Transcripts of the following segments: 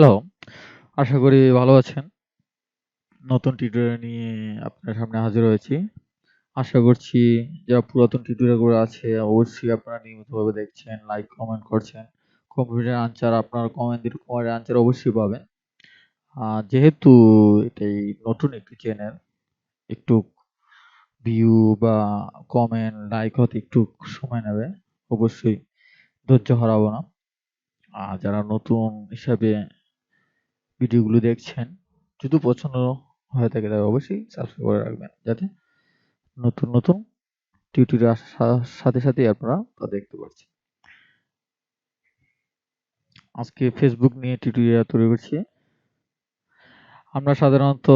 Hello, আশা করি ভালো আছেন। নতুন টিউটোরিয়াল নিয়ে আপনার সামনে হাজির হয়েছি। আশা করছি যারা পুরাতন টিউটোরিয়ালগুলো আছে অবশ্যই আপনারা নিয়মিতভাবে দেখছেন, লাইক, কমেন্ট করছেন। কম্পিউটার আনসার আপনারা কমেন্ট দিলে কমেন্টের আনসার অবশ্যই পাবেন। যেহেতু এটাই নতুন একটি চ্যানেল, একটু ভিউ বা কমেন্ট, লাইক হতে একটু সময় নেবে। অবশ্যই ধৈর্য হারাবো না। আর যারা নতুন হিসাবে ভিডিওগুলো দেখছেন, যদি পছন্দ হয়ে থাকে তাহলে অবশ্যই সাবস্ক্রাইব করে রাখবেন। যাতে নতুন, নতুন টিউটোরিয়াল সাথে সাথেই আপনারা তা দেখতে পাচ্ছেন। আজকে ফেসবুক নিয়ে টিউটোরিয়াল তৈরি করছি। আমরা সাধারণত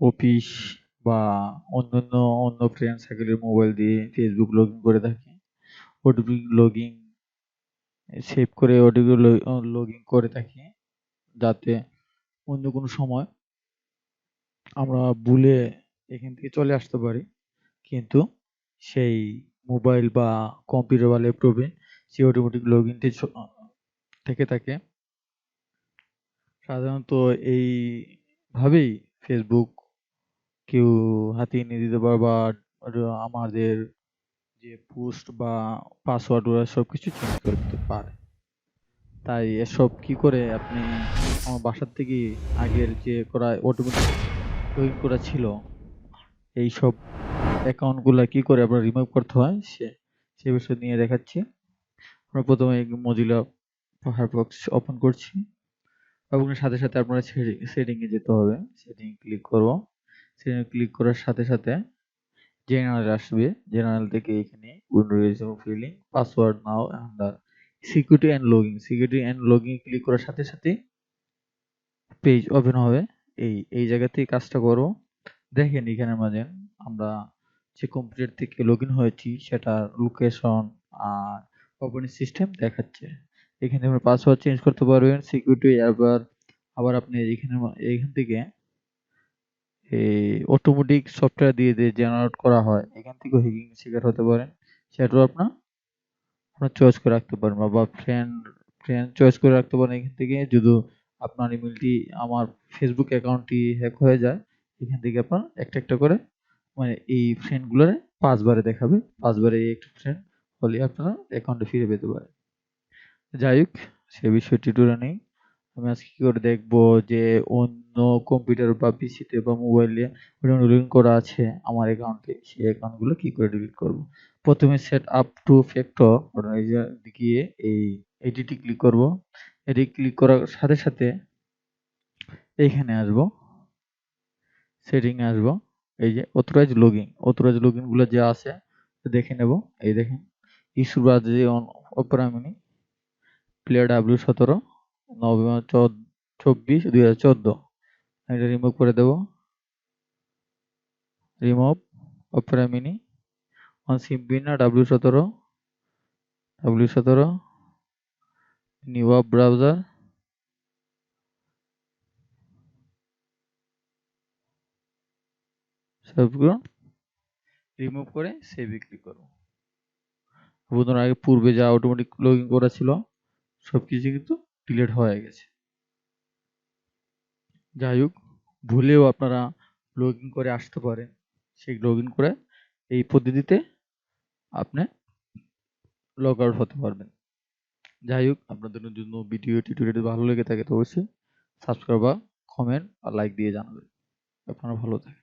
অফিস বা অন্যান্য অন্য ফ্রেন্ড সার্কেলের মোবাইল দিয়ে ফেসবুক লগইন করে থাকি। ওটিপি লগইন সেভ করে ওটিপি লগইন করে থাকি। যাতে অন্য কোনো সময় আমরা ভুলে এখান থেকে চলে আসতে পারি। কিন্তু সেই মোবাইল বা কম্পিউটার বা ল্যাপটপে সেই অটোমেটিক লগইনটি থেকে থাকে। সাধারণত এইভাবেই ফেসবুক কেউ হাতিয়ে নিয়ে দিতে পারে বা আমাদের যে পোস্ট বা পাসওয়ার্ড ওরা সবকিছু চেঞ্জ করে দিতে পারে। তাই এসব কি করে আপনি আমার বাসার থেকে আগের যে করা অটোমেটিক করা ছিল এইসব অ্যাকাউন্টগুলা কি করে আপনার রিমুভ করতে হয়, সে সে বিষয় নিয়ে দেখাচ্ছি। আমরা প্রথমে মজিলা ফায়ারফক্স ওপেন করছি এবং সাথে সাথে আপনার সেটিং এ যেতে হবে। সেটিং ক্লিক করব। সেটিং ক্লিক করার সাথে সাথে জেনারেল আসবে। জেনারেল থেকে এখানে Windows filling password now under security and logging security and logging click করার সাথে সাথে পেজ ওপেন হবে। এই এই জায়গাতেই কাজটা করব। দেখেন এখানের মাঝে আমরা যে কম্পিউটার থেকে লগইন হয়েছি সেটার লোকেশন আর অপারেটিং সিস্টেম দেখাচ্ছে। এখানে আপনি পাসওয়ার্ড চেঞ্জ করতে পারবেন সিকিউরিটি আবার আবার আপনি এখানে, এখান থেকে অটোমেটিক সফটওয়্যার দিয়ে দিয়ে জেনারেট করা হয় এখান থেকে হ্যাকিং শিকার হতে পারেন সেটাও আপনার আপনার চয়েস করে রাখতে পারেন বা ফ্রেন্ড ফ্রেন্ড চয়েস করে রাখতে পারেন এখান থেকে। যদি আপনার ইমেলটি আমার ফেসবুক অ্যাকাউন্টটি হ্যাক হয়ে যায়, এখান থেকে আপনার একটা একটা করে মানে এই ফ্রেন্ডগুলোরে পাঁচবারে দেখাবে। পাঁচবারে এই একটা ফ্রেন্ড হলে আপনারা অ্যাকাউন্টে ফিরে পেতে পারেন। যাই হোক, সে বিষয়ে টিউটোরিয়াল নেই। আমি আজকে কি করে দেখব যে অন্য কম্পিউটার বা পিসিতে বা মোবাইলে লগ করা আছে আমার অ্যাকাউন্টে সেই অ্যাকাউন্টগুলো কি করে ডিলিট করব? প্রথমে সেট আপ টু ফ্যাক্টর গিয়ে এই এডিটি ক্লিক করব। এটি ক্লিক করার সাথে সাথে এইখানে আসব। সেটিং আসব। এই যে অথরাইজ লগইন অথরাইজ লগইনগুলো যা আছে দেখে নেব। এই দেখেন ইস্যু বা যে অপরামিনী প্লেয়ার ডাব্লিউ সতেরো, নভেম্বর চব্বিশ দুই হাজার চোদ্দ। এটা রিমুভ করে দেব। রিমুভ অপেরা অন সিম্পিনা ডাব্লিউ সতেরো ডাব্লিউ সতেরো নিউ আপ ব্রাউজার সবগুলো রিমুভ করে সেভে ক্লিক করব বন্ধুরা, আগে পূর্বে যা অটোমেটিক লগ ইন করা ছিল, সবকিছু কিন্তু ডিলেট হয়ে গেছে। যাই হোক, ভুলেও আপনারা লগ করে আসতে পারেন। সেই লগ করে এই পদ্ধতিতে আপনি লগ আউট হতে পারবেন। যাই হোক, আপনাদের জন্য ভিডিও টিউটোরিয়াল ভালো লেগে থাকে তো অবশ্যই সাবস্ক্রাইব বা কমেন্ট আর লাইক দিয়ে জানাবেন। আপনারা ভালো থাকেন।